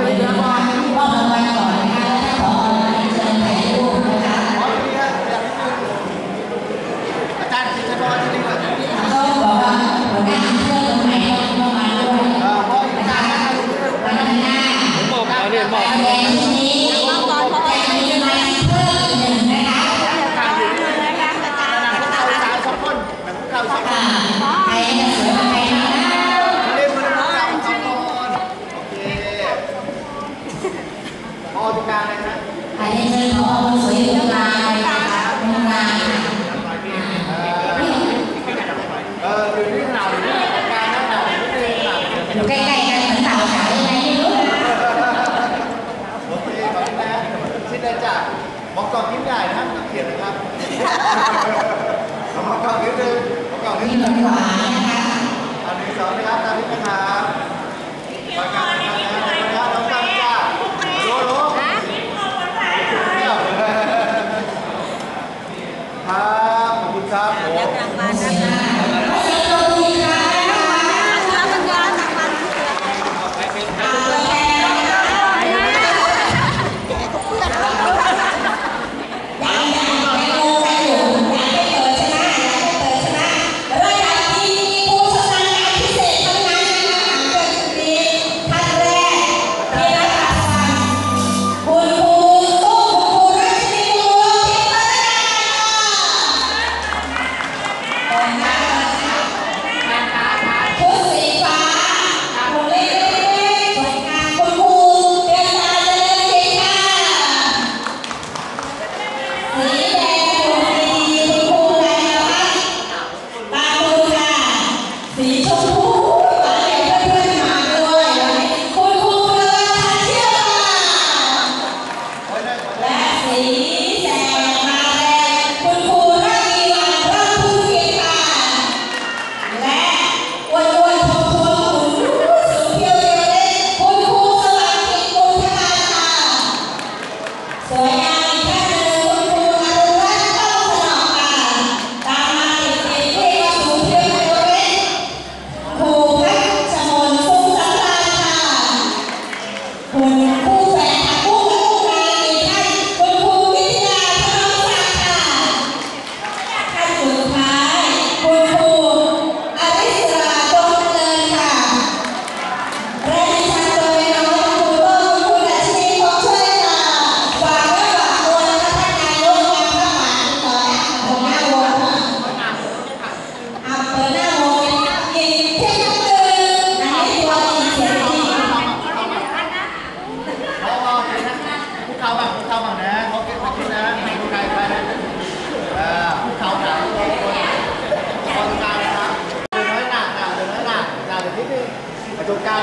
可以了 Gracias.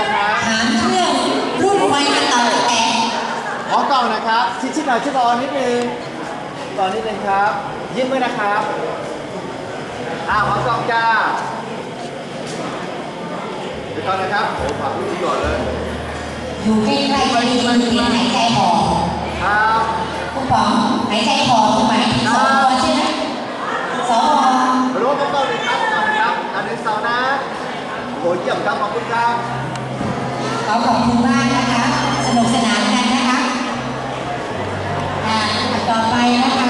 ล่ะครัหางเครื่องรูปไว้กับเตาแก๊สขอกล่องนะครับ ชิดชิดหน่อยชิดรอนิดนึงตอนนิดนึงครับยิ้มไว้นะครับอ้าวขอกล่องจ้าเดี๋ยวก่อนนะครับโอ้ฝากพี่ก่อนเลยอยู่ใกล้ๆจะมีคนเสีหายใจหอบครับคุณป๋องหายใจหอมถูกไหมายถึงสองคนใช่ไหมสองคนรู้กันต้นเลยครับตอนครับอันนี้สาวนะโหเยี่ยมครับขอบคุณครับ ขอขอบคุณมากนะคะ สนุกสนานกันนะคะ ต่อไปนะคะ